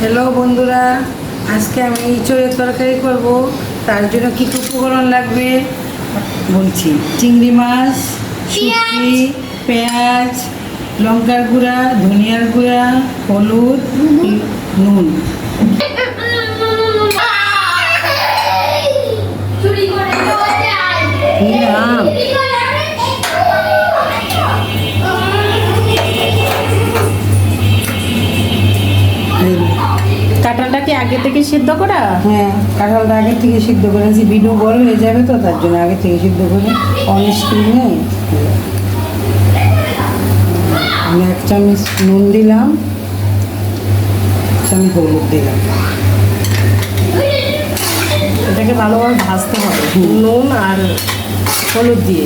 Hello বন্ধুরা। আজকে আমি ইঁচড়ের তরকারি করব। তার জন্য কী কী উপকরণ লাগবে? বলছি চিংড়ি মাছ শুটকি পেঁয়াজ লঙ্কার গুঁড়া ধনিয়ার গুঁড়া হলুদ নুন। আগে থেকে সিদ্ধ করা? হ্যাঁ কাঁঠালটা আগে থেকে সিদ্ধ করে করেছি ভিডিও বড় হয়ে যাবে তো তার জন্য আগে থেকে সিদ্ধ করে অন স্ক্রিনে আমি এক চামচ নুন দিলাম চামচ হলুদ দিলাম। এটাকে ভালোভাবে ভাজতে হবে নুন আর হলুদ দিয়ে।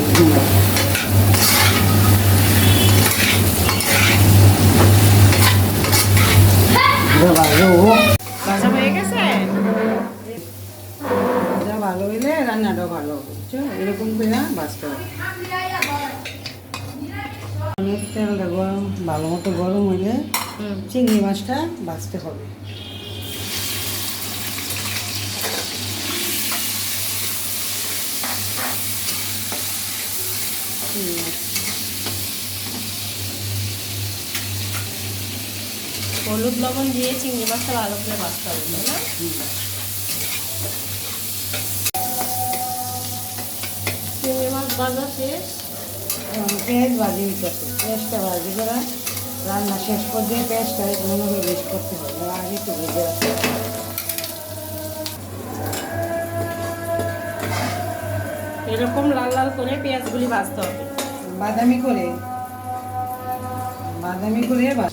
ভালো হইলে রান্নাটাও ভালো হবে বুঝছ? এরকম করে ভাজতে হবে। অনেক তেলটা গরম ভালো মতো গরম হইলে চিংড়ি মাছটা ভাজতে হবে। হলুদ লবণ দিয়ে চিংড়ি মাছটা ভালো করে বাঁচতে হবে না? চিংড়ি মাছ ভাজা শেষ। পেঁয়াজ ভাজি করতে পেঁয়াজটা ভাজি করা রান্না শেষ পর্যায়ে পেঁয়াজটা মনে করে বেশ করতে হবে আগে তো ভেজে রাখতে এরকম লাল লাল করে পেঁয়াজগুলি ভাজতে হবে। বাদামি করে বাদামি করে এবার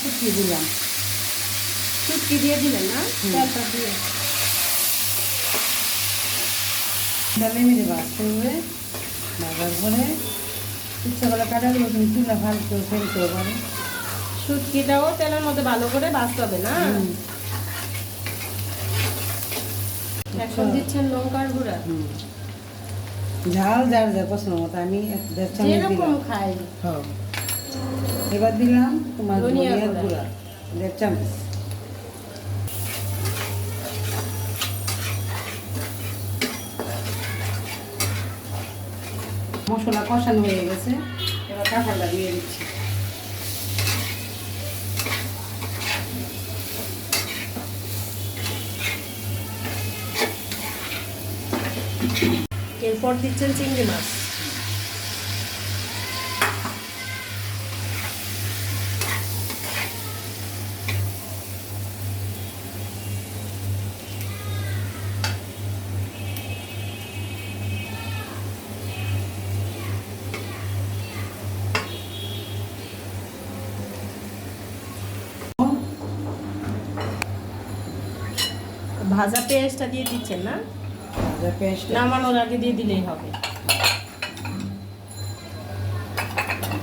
শুকিয়ে দিলাম? চুটকি দিয়ে দিলেন না? তেলটা দিয়ে। ডালে মেরে ভাজতে হবে ভাজার পরে ইচ্ছা করে কাটাগুলো তুমি চুলা ফালতেও ফেলতেও পারে। শুটকিটাও তেলের মধ্যে ভালো করে ভাজতে হবে না? এখন দিচ্ছেন লঙ্কার গুঁড়া। ঝাল যার যা পছন্দ মতো আমি যেরকম খাই। হ্যাঁ। এবার দিলাম তোমার ধনিয়া। গুঁড়া দেড় চামচ। মশলা কষানো হয়ে গেছে। এবার কাঁঠালটা দিয়ে দিচ্ছি। এরপর দিচ্ছেন চিংড়ি মাছ। ভাজা পেঁয়াজটা দিয়ে দিচ্ছেন না? ভাজা পেঁয়াজটা নামানোর আগে দিয়ে দিলেই হবে।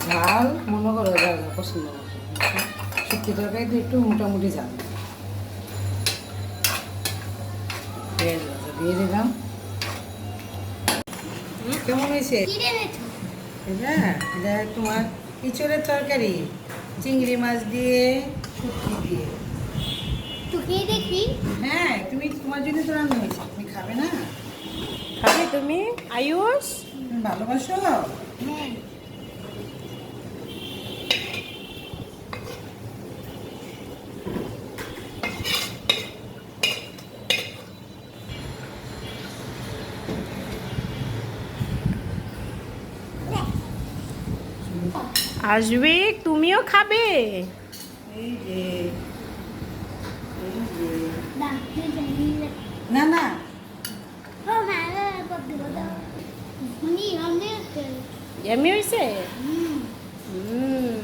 ঝাল মনে করো যা পছন্দ শুক্তি তরকারিতে একটু মোটামুটি ঝাল। পেঁয়াজ ভাজা দিয়ে দিলাম। কেমন হয়েছে? এটা এটা তোমার ইঁচড়ের তরকারি। চিংড়ি মাছ দিয়ে শুটকি দিয়ে। তো খেয়ে দেখি। হ্যাঁ তোমার জন্য তো রান্না হয়েছে। তুমি খাবে না? খাবে তুমি? আয়ুষ? ভালোবাসো? হ্যাঁ। আসবে তুমিও খাবে? এই যে এই যে ডাক্তার জানিয়ে না না। এমনি হয়েছে হুম।